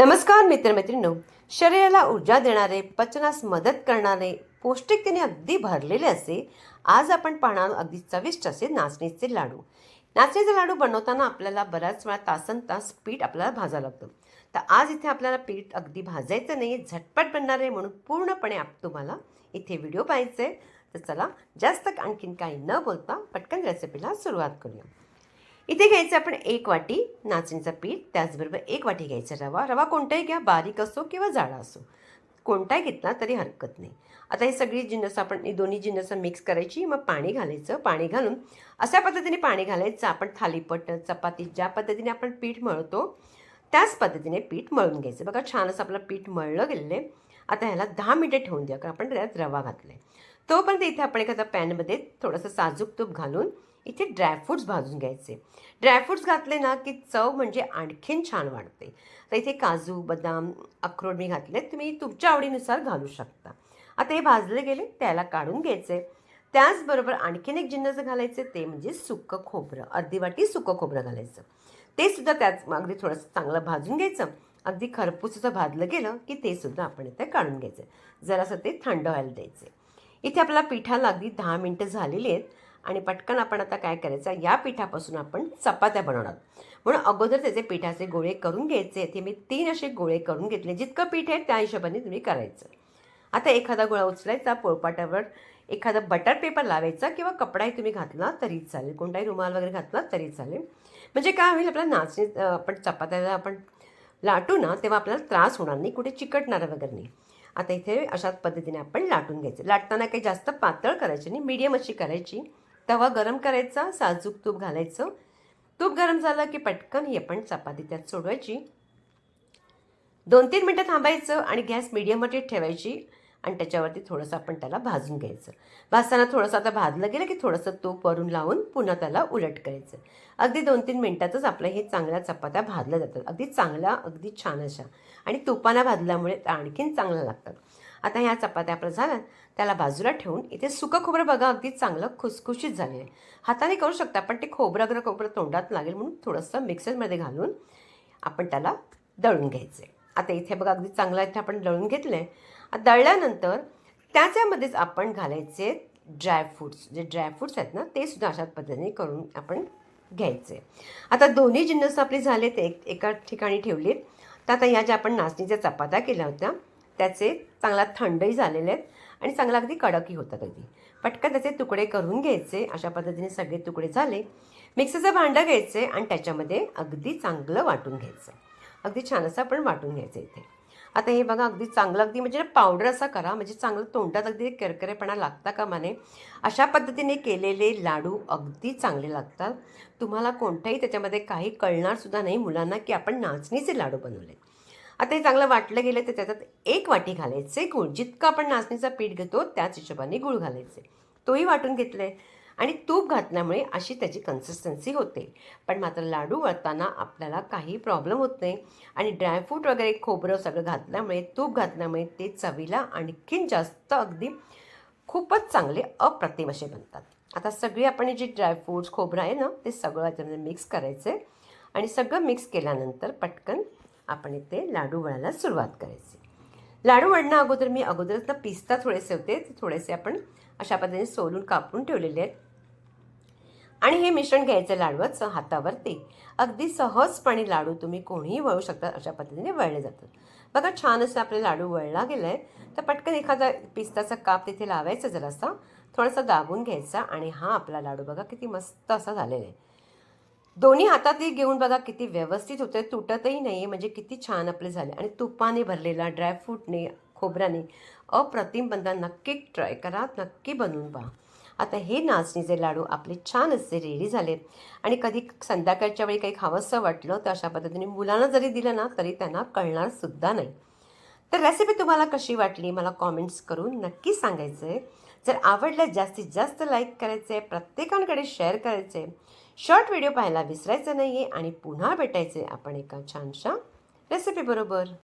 नमस्कार मित्रमैत्रिणींनो. शरीराला ऊर्जा देणारे पचनास मदत करणारे पौष्टिकतेने अगदी भरलेले असे आज आपण पाहणार अगदी चविष्ट असे नाचणीचे लाडू. नाचणीचे लाडू बनवताना आपल्याला बऱ्याच वेळा तासन तास पीठ आपल्याला भाजावं लागतं. तर आज इथे आपल्याला पीठ अगदी भाजायचं नाही झटपट बनणार आहे म्हणून पूर्णपणे आप तुम्हाला इथे व्हिडिओ पाहायचे आहे तर चला जास्त आणखीन काही न बोलता पटकन रेसिपीला सुरुवात करूया. इथे घ्यायचं आपण एक वाटी नाचणीचं पीठ त्याचबरोबर एक वाटी घ्यायचा रवा. रवा कोणताही घ्या बारीक असो किंवा जाडा असो. कोणताही घेतला तरी हरकत नाही. आता ही सगळी जिन्नस आपण ही दोन्ही जिन्नसं मिक्स करायची मग पाणी घालायचं. पाणी घालून अशा पद्धतीने पाणी घालायचं. आपण थालीपट चपाती ज्या पद्धतीने आपण पीठ मळतो त्याच पद्धतीने पीठ मळून घ्यायचं. बघा छान असं आपलं पीठ मळलं गेलेलं आहे. आता ह्याला दहा मिनटं ठेवून द्या कारण आपण त्यात रवा घातला आहे तोपर्यंत इथे आपण एखादा पॅनमध्ये थोडंसं साजूक तूप घालून इथे ड्रायफ्रूट्स भाजून घ्यायचे. ड्रायफ्रूट्स घातले ना की चव म्हणजे आणखीन छान वाढते. तर इथे काजू बदाम अक्रोड मी घातले तुम्ही तुमच्या आवडीनुसार घालू शकता. आता हे भाजले गेले त्याला काढून घ्यायचे. त्याचबरोबर आणखीन एक जिन्नस घालायचं ते म्हणजे सुकं खोबरं. अर्धी वाटी सुकं खोबरं घालायचं. ते सुद्धा त्याच अगदी थोडंसं चांगलं भाजून घ्यायचं. अगदी खरपूस भाजलं गेलं की ते सुद्धा आपण इथे काढून घ्यायचं. जरासं ते थंड व्हायला द्यायचे. इथे आपल्या पिठाला अगदी दहा मिनटं झालेली आहेत. आणि पटकन आपण आता काय करायचं या पिठापासून आपण चपात्या बनवणार. म्हणून अगोदर त्याचे पिठाचे गोळे करून घ्यायचे ते मी तीन असे गोळे करून घेतले जितकं पीठ आहे त्या हिशोबाने तुम्ही करायचं. आता एखादा गोळा उचलायचा पोळपाटावर एखादा बटर पेपर लावायचा किंवा कपडाही तुम्ही घातला तरी चालेल कोणताही रुमाल वगैरे घातला तरी चालेल. म्हणजे काय होईल आपल्या नाचणी आपण चपात्याला आपण लाटू ना तेव्हा आपल्याला त्रास होणार नाही कुठे चिकटणार वगैरे नाही. आता इथे अशाच पद्धतीने आपण लाटून घ्यायचं. लाटताना काही जास्त पातळ करायची नाही मीडियम अशी करायची. तवा गरम करायचा साजूक तूप घालायचं. तूप गरम झालं की पटकन ही आपण चपाती त्यात सोडवायची. दोन तीन मिनटं थांबायचं आणि गॅस मिडियमवरती ठेवायची आणि त्याच्यावरती थोडंसं आपण त्याला भाजून घ्यायचं. भाजताना थोडंसं आता भाजलं गेलं की थोडंसं तूप वरून लावून पुन्हा त्याला उलट करायचं. अगदी दोन तीन मिनटातच आपलं हे चांगल्या चपात्या भाजल्या जातात. अगदी चांगल्या अगदी छान अशा. आणि तुपानं भाजल्यामुळे आणखीन चांगल्या लागतात. आता ह्या चपात्या आपल्या झाल्या त्याला बाजूला ठेवून इथे सुकं खोबरं बघा अगदी चांगलं खुसखुशीत झालेलं आहे. हाताने करू शकता पण ते खोबरं अगर खोबरं तोंडात लागेल म्हणून थोडंसं मिक्सरमध्ये घालून आपण त्याला दळून घ्यायचं. आहे आता इथे बघा अगदी चांगलं इथे आपण दळून घेतलं आहे दळल्यानंतर त्याच्यामध्येच आपण घालायचे ड्रायफ्रूट्स जे ड्रायफ्रूट्स आहेत ना ते सुद्धा अशाच पद्धतीने करून आपण घ्यायचे. आता दोन्ही जिन्नस आपले झाले ते एक एका ठिकाणी ठेवलेत. तर आता ह्या ज्या आपण नाचणीच्या चपात्या केल्या होत्या त्याचे चांगला थंडही झालेले आहेत आणि चांगला अगदी कडकही होतात अगदी. पटकन त्याचे तुकडे करून घ्यायचे. अशा पद्धतीने सगळे तुकडे झाले. मिक्सरचं भांडं घ्यायचे आणि त्याच्यामध्ये अगदी चांगलं वाटून घ्यायचं. अगदी छान असं आपण वाटून घ्यायचं इथे. आता हे बघा अगदी चांगलं अगदी म्हणजे पावडर असा करा म्हणजे चांगलं तोंडात अगदी करकरेपणा लागता का माने? अशा पद्धतीने केलेले लाडू अगदी चांगले लागतात. तुम्हाला कोणत्याही त्याच्यामध्ये काही कळणार सुद्धा नाही मुलांना की आपण नाचणीचे लाडू बनवले आता हे चांगलं वाटलं गेलं तर त्याच्यात एक वाटी घालायचे गूळ. जितकं आपण नाचणीचा पीठ घेतो त्याच हिशोबाने गूळ घालायचे. तोही वाटून घेतलं आहे आणि तूप घातल्यामुळे अशी त्याची कन्सिस्टन्सी होते. पण मात्र लाडू वळताना आपल्याला काही प्रॉब्लेम होत नाही. आणि ड्रायफ्रूट वगैरे खोबरं सगळं घातल्यामुळे तूप घातल्यामुळे ते चवीला आणखीन जास्त अगदी खूपच चांगले अप्रतिम असे बनतात. आता सगळी आपण जे ड्रायफ्रूट्स खोबरं आहे ना ते सगळं त्यामध्ये मिक्स करायचं आणि सगळं मिक्स केल्यानंतर पटकन आपण इथे लाडू वळायला सुरुवात करायची. लाडू वळणं अगोदर मी अगोदरच ना पिस्ता थोडेसे होते ते थोडेसे आपण अशा पद्धतीने सोलून कापून ठेवलेले आहेत. आणि हे मिश्रण घ्यायचं लाडूचं हातावरती. अगदी सहजपणे लाडू तुम्ही कोणीही वळू शकता अशा पद्धतीने वळले जातात. बघा छान असं आपले लाडू वळला गेला आहे तर पटकन एखादा पिस्ताचा काप तिथे लावायचा जरासा. थोडासा दाबून घ्यायचा आणि हा आपला लाडू बघा किती मस्त असा झालेला आहे. दोन्ही हातातही घेऊन बघा किती व्यवस्थित होतं तुटतही नाही म्हणजे किती छान आपले झाले. आणि तुपाने भरलेला ड्रायफ्रूटने खोबऱ्याने अप्रतिम बनता. नक्की ट्राय करा नक्की बनवून पहा. आता हे नाचणीचे लाडू आपले छान असे रेडी झाले. आणि कधी संध्याकाळच्या वेळी काही खावंसं वाटलं तर अशा पद्धतीने मुलांना जरी दिलं ना तरी त्यांना कळणार सुद्धा नाही. तर रेसिपी तुम्हाला कशी वाटली मला कॉमेंट्स करून नक्की सांगायचं आहे जर आवडलं जास्तीत जास्त लाईक करायचं आहे शेअर करायचं आहे शॉर्ट व्हिडिओ पाहायला विसरायचं नाही आहे आणि पुन्हा भेटायचे आपण एका छानशा रेसिपीबरोबर